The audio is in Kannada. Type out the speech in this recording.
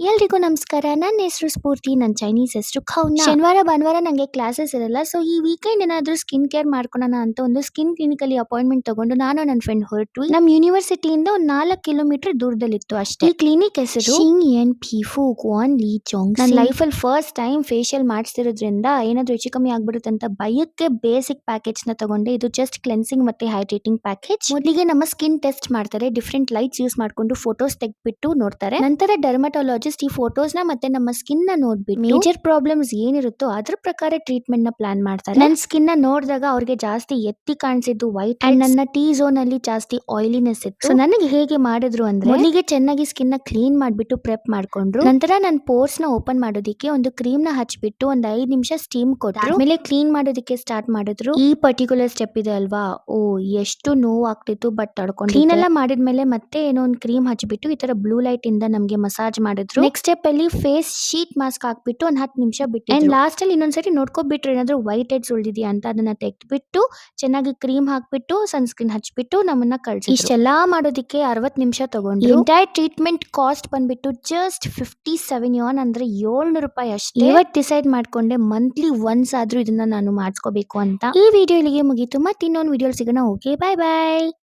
ಎಲ್ರಿಗೂ ನಮಸ್ಕಾರ. ನನ್ನ ಹೆಸರು ಸ್ಫೂರ್ತಿ ನನ್ನ ಚೈನೀಸ್ ಹೆಸರು ಖೌನ ಶನಿವಾರ ಭಾನುವಾರ ನನಗೆ ಕ್ಲಾಸಸ್ ಇರಲ್ಲ. ಸೊ ಈ ವೀಕೆಂಡ್ ಏನಾದರೂ ಸ್ಕಿನ್ ಕೇರ್ ಮಾಡ್ಕೊಳ್ಳೋಣ ಅಂತ ಒಂದು ಸ್ಕಿನ್ ಕ್ಲಿನಿಕಲ್ಲಿ ಅಪಾಯಿಂಟ್ಮೆಂಟ್ ತಗೊಂಡು ನಾನು ನನ್ನ ಫ್ರೆಂಡ್ ಹೊರಟು ನಮ್ಮ ಯೂನಿವರ್ಸಿಟಿಯಿಂದ ಒಂದು ನಾಲ್ಕು ಕಿಲೋಮೀಟರ್ ದೂರದಲ್ಲಿತ್ತು ಅಷ್ಟೇ. ಈ ಕ್ಲಿನಿಕ್ ಹೆಸರು? ಶಿಂಗ್ ಎನ್ ಪಿಫು ಕ್ವಾನ್ ಲೀ ಚೋಂಗ್ ನನ್ನ ಲೈಫಲ್ಲಿ ಫಸ್ಟ್ ಟೈಮ್ ಫೇಶಿಯಲ್ ಮಾಡಿಸ್ತಿರೋದ್ರಿಂದ ಏನಾದರೂ ಹೆಚ್ಚು ಕಮ್ಮಿ ಆಗ್ಬಿಡುತ್ತೆ ಅಂತ ಭಯಕ್ಕೆ ಬೇಸಿಕ್ ಪ್ಯಾಕೇಜ್ನ ನ ತಗೊಂಡೆ. ಇದು ಜಸ್ಟ್ ಕ್ಲೆನ್ಸಿಂಗ್ ಮತ್ತೆ ಹೈಡ್ರೇಟಿಂಗ್ ಪ್ಯಾಕೇಜ್ ಮೊದಲಿಗೆ ನಮ್ಮ ಸ್ಕಿನ್ ಟೆಸ್ಟ್ ಮಾಡ್ತಾರೆ. ಡಿಫ್ರೆಂಟ್ ಲೈಟ್ಸ್ ಯೂಸ್ ಮಾಡ್ಕೊಂಡು ಫೋಟೋಸ್ ತೆಗೆದ್ಬಿಟ್ಟು ನೋಡ್ತಾರೆ. ನಂತರ ಡರ್ಮಟಾಲಜಿಸ್ಟ್ ಈ ಫೋಟೋಸ್ನ ಮತ್ತೆ ನಮ್ಮ ಸ್ಕಿನ್ನ ನೋಡ್ಬಿಟ್ಟು ಮೇಜರ್ ಪ್ರಾಬ್ಲಮ್ಸ್ ಏನಿರುತ್ತೋ ಅದ್ರ ಪ್ರಕಾರ ಟ್ರೀಟ್ಮೆಂಟ್ನ ಪ್ಲಾನ್ ಮಾಡ್ತಾರೆ. ನನ್ನ ಸ್ಕಿನ್ನ ನೋಡಿದಾಗ ಅವ್ರಿಗೆ ಜಾಸ್ತಿ ಎತ್ತಿ ಕಾಣಿಸಿದ್ದು ವೈಟ್ ಅಂಡ್ ನನ್ನ ಟಿ ಝೋನ್ ಅಲ್ಲಿ ಜಾಸ್ತಿ ಆಯಿಲಿನೆಸ್ ಇತ್ತು. ಸೊ ನನಗೆ ಹೇಗೆ ಮಾಡಿದ್ರು ಅಂದ್ರೆ ಮೊದಲಿಗೆ ಚೆನ್ನಾಗಿ ಸ್ಕಿನ್ನ ಕ್ಲೀನ್ ಮಾಡ್ಬಿಟ್ಟು ಪ್ರೆಪ್ ಮಾಡ್ಕೊಂಡ್ರು. ನಂತರ ನನ್ನ ಪೋರ್ಸ್ನ ಓಪನ್ ಮಾಡೋದಿಕ್ಕೆ ಒಂದು ಕ್ರೀಮ್ನ ಹಚ್ಬಿಟ್ಟು ಒಂದ್ ಐದ್ ನಿಮಿಷ ಸ್ಟೀಮ್ ಕೊಟ್ಟರು ಆಮೇಲೆ ಕ್ಲೀನ್ ಮಾಡೋದಕ್ಕೆ ಸ್ಟಾರ್ಟ್ ಮಾಡಿದ್ರು. ಈ ಪರ್ಟಿಕ್ಯುಲರ್ ಸ್ಟೆಪ್ ಇದೆ ಅಲ್ವಾ? ಓ ಎಷ್ಟು ನೋವು ಆಗ್ತಿತ್ತು ಬಟ್ ತಡ್ಕೊಂಡು ಕ್ಲೀನ್ ಎಲ್ಲ ಮಾಡಿದ್ಮೇಲೆ ಮತ್ತೆ ಏನೋ ಒಂದು ಕ್ರೀಮ್ ಹಚ್ಬಿಟ್ಟು ಈ ತರ ಬ್ಲೂ ಲೈಟ್ ಇಂದ ನಮ್ಗೆ ಮಸಾಜ್ ಮಾಡಿದ್ರು. ನೆಕ್ಸ್ಟ್ ಸ್ಟೆಪ್ ಅಲ್ಲಿ ಫೇಸ್ ಶೀಟ್ ಮಾಸ್ಕ್ ಹಾಕ್ಬಿಟ್ಟು ಒಂದ್ ಹತ್ತು ನಿಮಿಷ ಬಿಟ್ಟು ಅಂಡ್ ಲಾಸ್ಟ್ ಅಲ್ಲಿ ಇನ್ನೊಂದ್ಸರಿ ನೋಡ್ಕೊಬಿಟ್ರೆ ಏನಾದ್ರು ವೈಟ್ ಹೆಡ್ಸ್ ಉಳಿದಿದೆಯಾ ಅಂತ ಅದನ್ನ ತೆಗೆದ್ಬಿಟ್ಟು ಚೆನ್ನಾಗಿ ಕ್ರೀಮ್ ಹಾಕ್ಬಿಟ್ಟು ಸನ್ಸ್ಕ್ರೀನ್ ಹಚ್ಬಿಟ್ಟು ನಮ್ಮನ್ನ ಕಳ್ಸಿ ಇಷ್ಟೆಲ್ಲಾ ಮಾಡೋದಕ್ಕೆ ಅರವತ್ ನಿಮಿಷ ತಗೊಂಡು ಎಂಟೈರ್ ಟ್ರೀಟ್ಮೆಂಟ್ ಕಾಸ್ಟ್ ಬಂದ್ಬಿಟ್ಟು ಜಸ್ಟ್ ಫಿಫ್ಟಿ ಸೆವೆನ್ ಯಾನ್ ಅಂದ್ರೆ ಏಳ್ನೂರು ರೂಪಾಯಿ ಅಷ್ಟೇ. ಇವತ್ತು ಡಿಸೈಡ್ ಮಾಡ್ಕೊಂಡೆ ಮಂತ್ಲಿ ಒನ್ಸ್ ಆದ್ರೂ ಇದನ್ನ ನಾನು ಮಾಡಿಸ್ಕೋಬೇಕು ಅಂತ. ಈ ವಿಡಿಯೋ ಇಲ್ಲಿಗೆ ಮುಗೀತು. ಮತ್ತೆ ಇನ್ನೊಂದು ವಿಡಿಯೋ ಸಿಗೋಣ. ಓಕೆ ಬಾಯ್ ಬಾಯ್